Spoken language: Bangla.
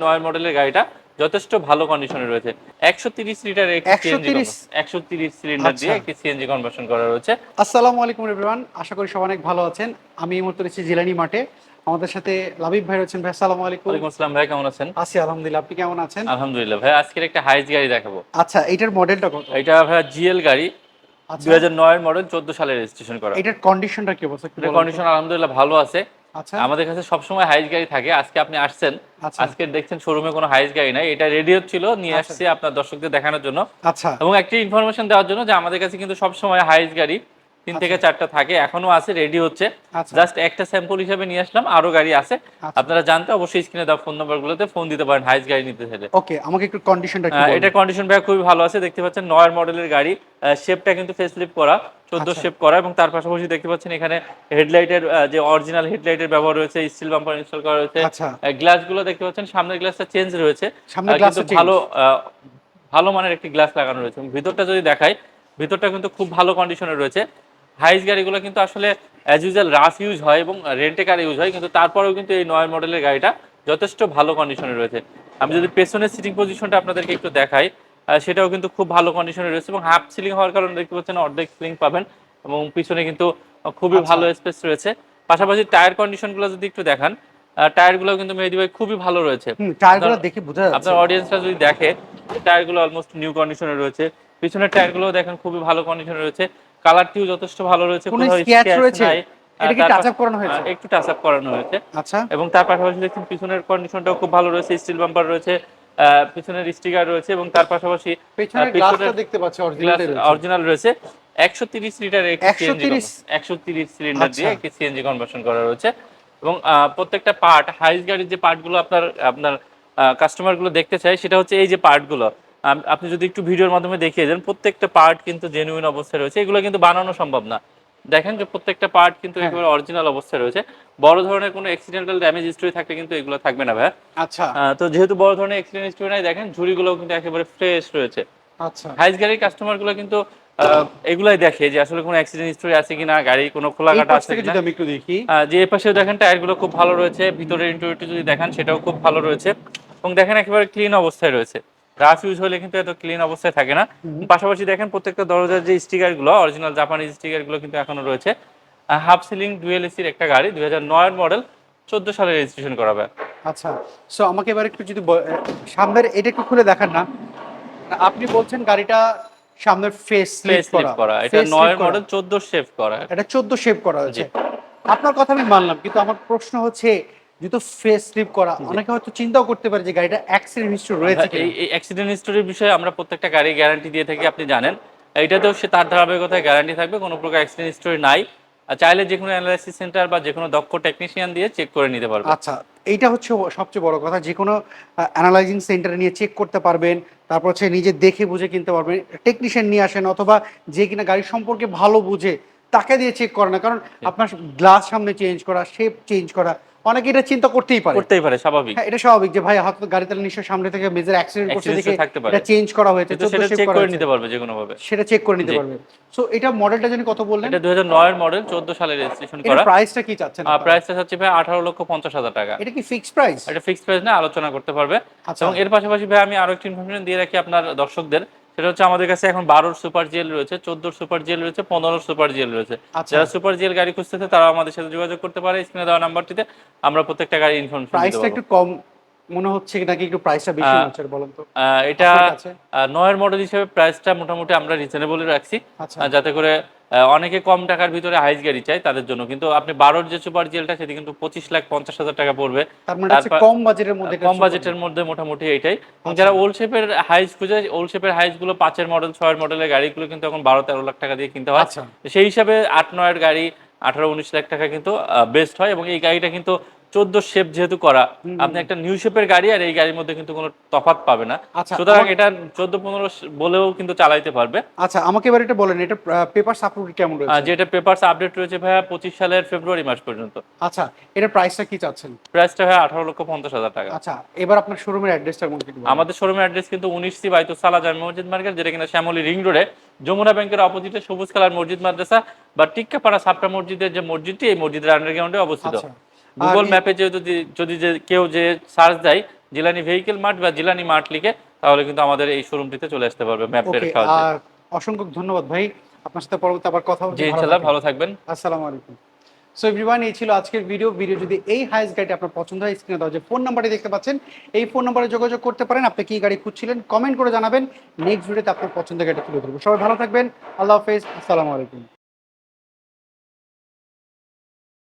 নয় মডেলের গাড়িটা যথেষ্ট ভালো কন্ডিশনে রয়েছে। একশো তিরিশ লিটার একশো তিরিশ? সিলিন্ডার দিয়ে আচ্ছা। একটি সিএনজি কনভার্সন করা রয়েছে। আসসালামু আলাইকুম এভরিওয়ান আশা করি সবাই অনেক ভালো আছেন। আমি এই মুহূর্তে রয়েছি জিলানি মাঠে। আমাদের সাথে লাবিব ভাই রয়েছেন ভাই আসসালামু আলাইকুম। ওয়ালাইকুম আসসালাম ভাই কেমন আছেন? আছি আলহামদুলিল্লাহ। আপনি কেমন আছেন? আলহামদুলিল্লাহ ভাই আজকের একটা হাইস গাড়ি দেখাবো। আচ্ছা এটার মডেলটা কত? এটা ভাই জিএল গাড়ি। আচ্ছা। দুই হাজার নয়ের মডেল চোদ্দ সালে রেজিস্ট্রেশন করা। এটার কন্ডিশনটা কি অবস্থা? কন্ডিশন আলহামদুলিল্লাহ ভালো আছে। আমাদের কাছে সবসময় হাইস গাড়ি থাকে। আজকে আপনি আসছেন আচ্ছা। আজকে দেখছেন শোরুমে কোনো হাইস গাড়ি নাই। এটা রেডিও ছিল নিয়ে আচ্ছা। আসছি আপনার দর্শকদের দেখানোর জন্য। আচ্ছা। এবং একটি ইনফরমেশন দেওয়ার জন্য যে আমাদের কাছে কিন্তু সবসময় হাইস গাড়ি। তিন থেকে চারটা থাকে এখনও আছে রেডি হচ্ছে। আচ্ছা। জাস্ট একটা স্যাম্পল হিসেবে নিয়ে আসলাম আরও গাড়ি আছে। আচ্ছা। আপনারা জানতে অবশ্যই স্ক্রিনে দেওয়া ফোন নাম্বারগুলোতে ফোন দিতে পারেন হাইস গাড়ি নিতে চাইলে ওকে আমাকে একটু কন্ডিশনটা একটু আহ, কন্ডিশন ভাই খুবই ভালো আছে দেখতে পাচ্ছেন নয়ার মডেলের গাড়ি। শেপটা কিন্তু ফেসলিপ করা চোদ্দ আচ্ছা। শেপ করা এবং তার পাশাপাশি দেখতে পাচ্ছেন এখানে হেডলাইটের যে অরিজিনাল হেডলাইটের ব্যবহার রয়েছে স্টিল বাম্পার ইনস্টল করা রয়েছে। আচ্ছা। গ্লাসগুলো দেখতে পাচ্ছেন সামনের গ্লাসটা চেঞ্জ রয়েছে। কিন্তু ভালো ভালো মানের একটি গ্লাস লাগানো রয়েছে। ভিতরটা যদি দেখাই ভিতরটা কিন্তু খুব ভালো কন্ডিশনে রয়েছে। হাইস গাড়িগুলো কিন্তু আসলে অ্যাজ ইউজুয়াল রাফ ইউজ হয় এবং রেন্টে কার ইউজ হয় কিন্তু তারপরেও কিন্তু এই নয় মডেলের গাড়িটা যথেষ্ট ভালো কন্ডিশনে রয়েছে। আমি যদি পেছনের সিটিং পজিশনটা আপনাদেরকে একটু দেখাই সেটাও কিন্তু খুব ভালো কন্ডিশনে রয়েছে এবং হাফ সিলিং হওয়ার কারণে দেখতে পাচ্ছেন অর্ধেক সিলিং পাবেন এবং পিছনে কিন্তু খুবই আচ্ছা। ভালো স্পেস রয়েছে। পাশাপাশি টায়ার কন্ডিশনগুলো যদি একটু দেখান টায়ারগুলো কিন্তু মেহেদি ভাই খুবই ভালো রয়েছে। টায়ারগুলো আপনার- দেখে বোঝা যাচ্ছে। আপনার অডিয়েন্সরা যদি দেখে টায়ারগুলো অলমোস্ট নিউ কন্ডিশনে রয়েছে। পিছনের টায়ারগুলো দেখেন খুবই ভালো কন্ডিশনে রয়েছে। কালারটিও যথেষ্ট ভালো রয়েছে কোনো স্ক্র্যাচ রয়েছে? এটা কি টাচ আপ করানো হয়েছে? আহ, একটু টাচ আপ করানো হয়েছে। আচ্ছা। এবং তার পাশাপাশি দেখছেন পিছনের কন্ডিশনটাও খুব ভালো রয়েছে স্টিল বাম্পার রয়েছে পিছনের স্টিকার রয়েছে এবং তার পাশাপাশি পিছনের গ্লাসটা দেখতে পাচ্ছি অরিজিনাল অরিজিনাল রয়েছে। একশো তিরিশ লিটার একটি 130 একশো তিরিশ সিলিন্ডার দিয়ে আচ্ছা। একটি সিএনজি কনভার্সন করা রয়েছে। এবং প্রত্যেকটা পার্ট হাইস গাড়ির যে পার্টগুলো আপনার আপনার কাস্টমারগুলো দেখতে চাই সেটা হচ্ছে এই যে পার্টগুলো আপনি যদি একটু ভিডিওর মাধ্যমে দেখিয়ে দেন প্রত্যেকটা পার্ট কিন্তু জেনুইন অবস্থায় রয়েছে। এগুলো কিন্তু বানানো সম্ভব না। দেখেন যে প্রত্যেকটা পার্ট কিন্তু হ্যাঁ। একেবারে অরিজিনাল অবস্থায় রয়েছে। বড় ধরনের কোনো অ্যাক্সিডেন্টাল ড্যামেজ হিস্টরি থাকলে কিন্তু এগুলো থাকবে না ভাই আচ্ছা। তো যেহেতু বড় ধরনের অ্যাক্সিডেন্ট হিস্টরি নাই দেখেন ঝুড়িগুলো কিন্তু একেবারে ফ্রেশ রয়েছে। আচ্ছা। হাইস গাড়ির কাস্টমারগুলো কিন্তু এগুলাই দেখে যে আসলে কোনো অ্যাক্সিডেন্ট হিস্টরি আছে কিনা গাড়ি কোনো খোলা কাটা আছে কিনা। আমি একটু দেখি। যে এ পাশেও দেখেন টায়ারগুলো খুব ভালো রয়েছে। ভিতরের ইন্টারিয়রটি যদি দেখেন সেটাও খুব ভালো রয়েছে। এবং দেখেন একেবারে ক্লিন অবস্থায় রয়েছে। রাফ ইউজ হলে কিন্তু এত ক্লিন অবস্থায় থাকে না। পাশাপাশি দেখেন প্রত্যেকটা দরজার যে স্টিকারগুলো অরিজিনাল জাপানিজ স্টিকারগুলো কিন্তু এখনও রয়েছে। হাফ সিলিং ডুয়েল এসির একটা গাড়ি দুই হাজার নয়ের মডেল চোদ্দ সালে রেজিস্ট্রেশন করাবে। আচ্ছা সো আমাকে এবার একটু যদি সামনের এটা একটু খুলে দেখান না। আপনি বলছেন গাড়িটা সামনের ফেস স্লিপ করা। এটা নয়ের মডেল চোদ্দ শেপ করা। এটা 14 শেপ করা হয়েছে। আপনার কথা আমি মানলাম কিন্তু আমার প্রশ্ন হচ্ছে যেহেতু ফেস স্লিপ করা। অনেকে হয়তো চিন্তাও করতে পারে যে গাড়িটা অ্যাক্সিডেন্ট হিস্ট্রি রয়েছে এই অ্যাক্সিডেন্ট হিস্টোরির বিষয়ে আমরা প্রত্যেকটা গাড়ি গ্যারান্টি দিয়ে থাকি আপনি জানেন। এইটাতেও সে তার ধারাবাহিকতায় গ্যারান্টি থাকবে কোনো প্রকার অ্যাক্সিডেন্ট হিস্টোরি নাই। আর চাইলে যে কোনো অ্যানালাইসিস সেন্টার বা যে কোনো দক্ষ টেকনিশিয়ান দিয়ে চেক করে নিতে পারবে আচ্ছা এইটা হচ্ছে সবচেয়ে বড় কথা। যে কোনো অ্যানালাইজিং সেন্টারে নিয়ে চেক করতে পারবেন তারপর হচ্ছে নিজে দেখে বুঝে কিনতে পারবেন। টেকনিশিয়ান নিয়ে আসেন অথবা যে কিনা গাড়ি সম্পর্কে ভালো বুঝে তাকে দিয়ে চেক করে না। কারণ আপনার গ্লাস সামনে চেঞ্জ করা শেপ চেঞ্জ করা অনেকে এটা চিন্তা করতেই পারে। করতেই পারে স্বাভাবিক। হ্যাঁ এটা স্বাভাবিক যে ভাই হয়তো গাড়ি তাহলে নিশ্চয়ই সামনে থেকে মেজর অ্যাক্সিডেন্ট করছে দেখে এটা চেঞ্জ করা হয়েছে 14 সেটা চেক করে নিতে পারবে যে কোনো ভাবে সেটা চেক করে নিতে পারবে। সো এটা মডেলটা জানি কত বললেন এটা দুই হাজার নয়ের মডেল চোদ্দ সালে রেজিস্ট্রেশন এটা করা। প্রাইসটা কি চাচ্ছেন আপনারা? প্রাইসটা হচ্ছে ভাই আঠারো লক্ষ পঞ্চাশ হাজার টাকা। এটা কি ফিক্সড প্রাইস এটা ফিক্সড প্রাইস না আলোচনা করতে পারবে। আচ্ছা। এবং এর পাশাপাশি ভাই আমি আরও একটা ইনফরমেশন দিয়ে রাখি আপনার দর্শকদের। সেটা হচ্ছে আমাদের কাছে এখন বারোর সুপার জেল রয়েছে চোদ্দোর সুপার জেল রয়েছে পনেরোর সুপার জেল রয়েছে। আচ্ছা। যারা সুপার জেল গাড়ি খুঁজতেছে তারা আমাদের সাথে যোগাযোগ করতে পারে স্ক্রিনে দেওয়া নাম্বারটিতে আমরা প্রত্যেকটা গাড়ি ইনফরমেশন প্রাইসটা একটু কম মনে হচ্ছে নাকি একটু প্রাইসটা বেশি হচ্ছে বলেন তো? এটা নয়ের মডেল হিসেবে প্রাইসটা মোটামুটি আমরা রিজনেবলই রাখছি। আচ্ছা। যাতে করে অনেকে কম টাকার ভিতরে হাইস গাড়ি চাই তাদের জন্য। কিন্তু আপনি বারোর যে সুপার জেলটা সেটি কিন্তু পঁচিশ লাখ পঞ্চাশ হাজার টাকা পড়বে। মানে কম বাজেটের মধ্যে কম বাজেটের মধ্যে মোটামুটি এটাই। আচ্ছা। যারা ওল্ড শেপের হাইস খুঁজে ওল্ড শেপের হাইসগুলো পাঁচের মডেল ছয়ের মডেলের গাড়িগুলো কিন্তু এখন বারো তেরো লাখ টাকা দিয়ে কিনতে হয়। আচ্ছা। সেই হিসাবে আট নয়ের গাড়ি আঠারো উনিশ লাখ টাকা কিন্তু বেস্ট হয়। এবং এই গাড়িটা কিন্তু চোদ্দ শেপ যেহেতু করা আপনি একটা নিউ শেপের গাড়ি আর এই গাড়ির মধ্যে কিন্তু কোনো তফাৎ পাবে না। আচ্ছা সুতরাং এটা চোদ্দ পনেরো বলেও কিন্তু চালাইতে পারবে। আচ্ছা আমাকে এবার এটা বলেন এটা পেপার সাপোর্ট কেমন রয়েছে? যেটা পেপারস আপডেট রয়েছে ভাইয়া পঁচিশ সালের ফেব্রুয়ারি মাস পর্যন্ত। আচ্ছা এটা প্রাইসটা কি চাচ্ছেন? প্রাইসটা ভাইয়া আঠারো লক্ষ পঞ্চাশ হাজার টাকা। আচ্ছা এবার আপনার শোরুমের অ্যাড্রেসটা আমাদের শোরুমের অ্যাড্রেস কিন্তু উনিশ সি বাইতু সালা জামি মসজিদ মার্কেট যেটা কিনা শ্যামলী রিং রোডে। যমুনা ব্যাংকের অপোজিটে সবুজ কালার মসজিদ মাদ্রাসা বা টিক্কাপাড়া সাপটা মসজিদের যে মসজিদটি এই মসজিদের আন্ডারগ্রাউন্ডে অবস্থিত। আচ্ছা। গুগল ম্যাপে যদি যদি যে কেউ যে সার্চ দেয় জিলানি ভেহিকেল মার্ট বা জিলানি মার্ট লিখে তাহলে কিন্তু আমাদের এই শোরুমটিতে চলে আসতে পারবে ম্যাপ ওকে সাহায্যে অসংখ্য ধন্যবাদ ভাই। আপনার সাথে পরবর্তী আবার কথা হবে। জি ইনশাল্লাহ ভালো থাকবেন। আসসালামু আলাইকুম। সো এভরিওয়ান এই ছিল আজকের ভিডিও ভিডিও যদি এই হাইস গাড়িটি আপনার পছন্দ হয় স্ক্রিনে দেওয়া যে ফোন নাম্বারটি দেখতে পাচ্ছেন এই ফোন নাম্বারে যোগাযোগ করতে পারেন। আপনি কি গাড়ি খুঁজছিলেন কমেন্ট করে জানাবেন। নেক্সট ভিডিওতে আপনার পছন্দের গাড়িটা তুলে ধরবো। সবাই ভালো থাকবেন। আল্লাহ হাফেজ। আসসালামু আলাইকুম।